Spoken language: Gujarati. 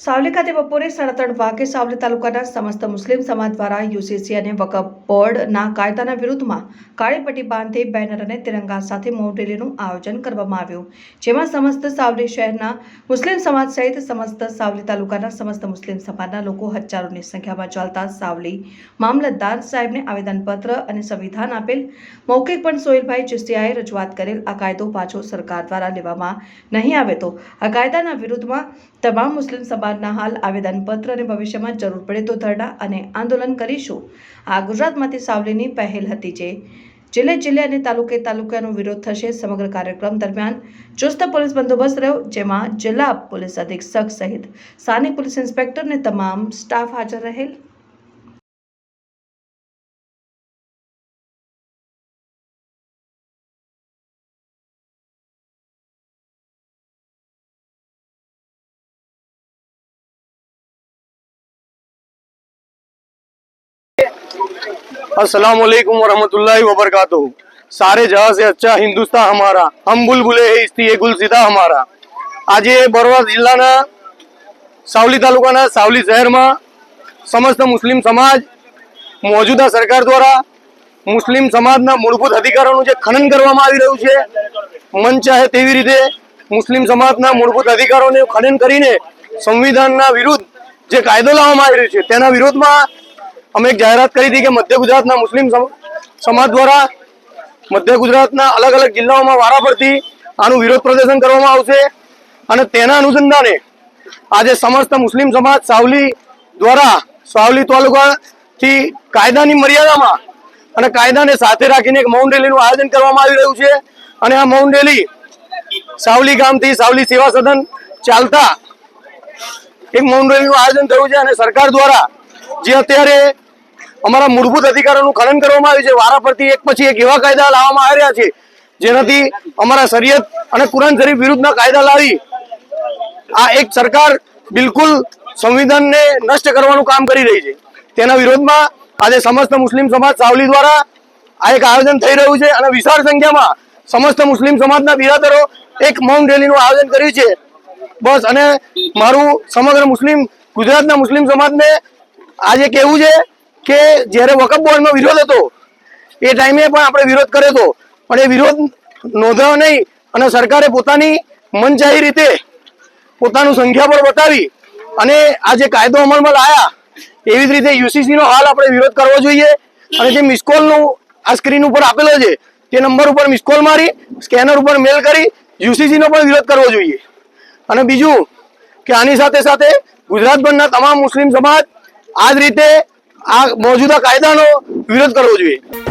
સાવલી ખાતે બપોરે સાડા ત્રણ વાગે સાવલી તાલુકાના સમસ્ત મુસ્લિમ સમાજ દ્વારા યુસીસી અને વકફ બોર્ડના કાયદાના વિરુદ્ધમાં કાળી પટ્ટી બાંધી બેનર અને તિરંગા સાથે મૌન રેલીનું આયોજન કરવામાં આવ્યું. જેમાં સમસ્ત સાવલી શહેરના મુસ્લિમ સમાજ સહિત સમસ્ત સાવલી તાલુકાના સમસ્ત મુસ્લિમ સમાજના લોકો હજારોની સંખ્યામાં ચાલતા સાવલી મામલતદાર સાહેબને આવેદનપત્ર અને સંવિધાન આપેલ મૌખિક પણ સોહેલભાઈ ચિસ્તિયાએ રજૂઆત કરેલ આ કાયદો પાછો સરકાર દ્વારા લેવામાં નહીં આવે તો આ કાયદાના વિરુદ્ધમાં તમામ મુસ્લિમ સમાજના હાલ આવેદનપત્ર અને ભવિષ્યમાં જરૂર પડે તો ધરણા અને આંદોલન કરીશું. આ ગુજરાતમાંથી સાવલીની પહેલ હતી જે જિલ્લે જિલ્લે અને તાલુકે તાલુકાનો વિરોધ થશે સમગ્ર કાર્યક્રમ દરમિયાન. ચુસ્ત પોલીસ બંદોબસ્ત રહ્યો, જેમાં જિલ્લા પોલીસ અધિક્ષક સહિત સ્થાનિક પોલીસ ઇન્સ્પેક્ટર અને તમામ સ્ટાફ હાજર રહેલ. अस्सलाम वालेकुम वरहमतुल्लाहि वबरकातुहू सारे जहां से अच्छा हिंदुस्तान हमारा हम बुलबुले है इस्ती ये ગુલસિદા હમારા આજે બરોડા જિલ્લાના સાવલી તાલુકાના સાવલી શહેરમાં સમસ્ત મુસ્લિમ સમાજ મોજૂદા સરકાર દ્વારા મુસ્લિમ સમાજના મૂળભૂત અધિકારોનું જે ખનન કરવામાં આવી રહ્યું છે મન ચાહે તેવી રીતે મુસ્લિમ સમાજના મૂળભૂત અધિકારોને ખનન કરીને સંવિધાનના વિરુદ્ધ જે કાયદો લાવવામાં આવી રહ્યો છે તેના વિરોધમાં અમે એક જાહેરાત કરી હતી કે મધ્ય ગુજરાતના મુસ્લિમ સમ- સમાજ દ્વારા મધ્ય ગુજરાતના અલગ અલગ જિલ્લાઓમાં વારાફરતી આનું વિરોધ પ્રદર્શન કરવામાં આવશે. અને તેના અનુસંધાને આજે સમસ્ત મુસ્લિમ સમાજ સાવલી દ્વારા, સાવલી તાલુકાથી કાયદાની મર્યાદામાં અને કાયદાને સાથે રાખીને એક મૌન રેલીનું આયોજન કરવામાં આવી રહ્યું છે. અને આ મૌન રેલી સાવલી ગામથી સાવલી સેવા સદન ચાલતા એક મૌન રેલીનું આયોજન થયું છે અને સરકાર દ્વારા જે અત્યારે અમારા મૂળભૂત અધિકારોનું ખનન કરવામાં આવ્યું છે. વારાફરતી એક પછી એક એવા કાયદા લાવવામાં આવી રહ્યા છે, જેનાથી અમારા શરીયત અને કુરાન શરીફ વિરુદ્ધના કાયદા લાવી આ એક સરકાર બિલકુલ સંવિધાનને નષ્ટ કરવાનું કામ કરી રહી છે. તેના વિરોધમાં આજે સમસ્ત મુસ્લિમ સમાજ સાવલી દ્વારા આ એક આયોજન થઈ રહ્યું છે અને વિશાળ સંખ્યામાં સમસ્ત મુસ્લિમ સમાજના બિરાદરો એક મૌન રેલીનું આયોજન કર્યું છે. બસ અને મારું સમગ્ર મુસ્લિમ ગુજરાતના મુસ્લિમ સમાજને આજે કેવું છે કે જ્યારે વકફ બોર્ડનો વિરોધ હતો, એ ટાઈમે પણ આપણે વિરોધ કર્યો હતો. પણ એ વિરોધ નોંધાયો નહીં અને સરકારે પોતાની મનચાહી રીતે પોતાનું સંખ્યાબળ બતાવી અને આ જે કાયદો અમલમાં લાયા, એવી જ રીતે યુસીસીનો હાલ આપણે વિરોધ કરવો જોઈએ. અને જે મિસકોલનું આ સ્ક્રીન ઉપર આપેલો છે, તે નંબર ઉપર મિસકોલ મારી, સ્કેનર ઉપર મેલ કરી, યુસીસીનો પણ વિરોધ કરવો જોઈએ. અને બીજું કે આની સાથે સાથે ગુજરાતભરના તમામ મુસ્લિમ સમાજ આ જ રીતે આ મોજૂદા કાયદાનો વિરોધ કરવો જોઈએ.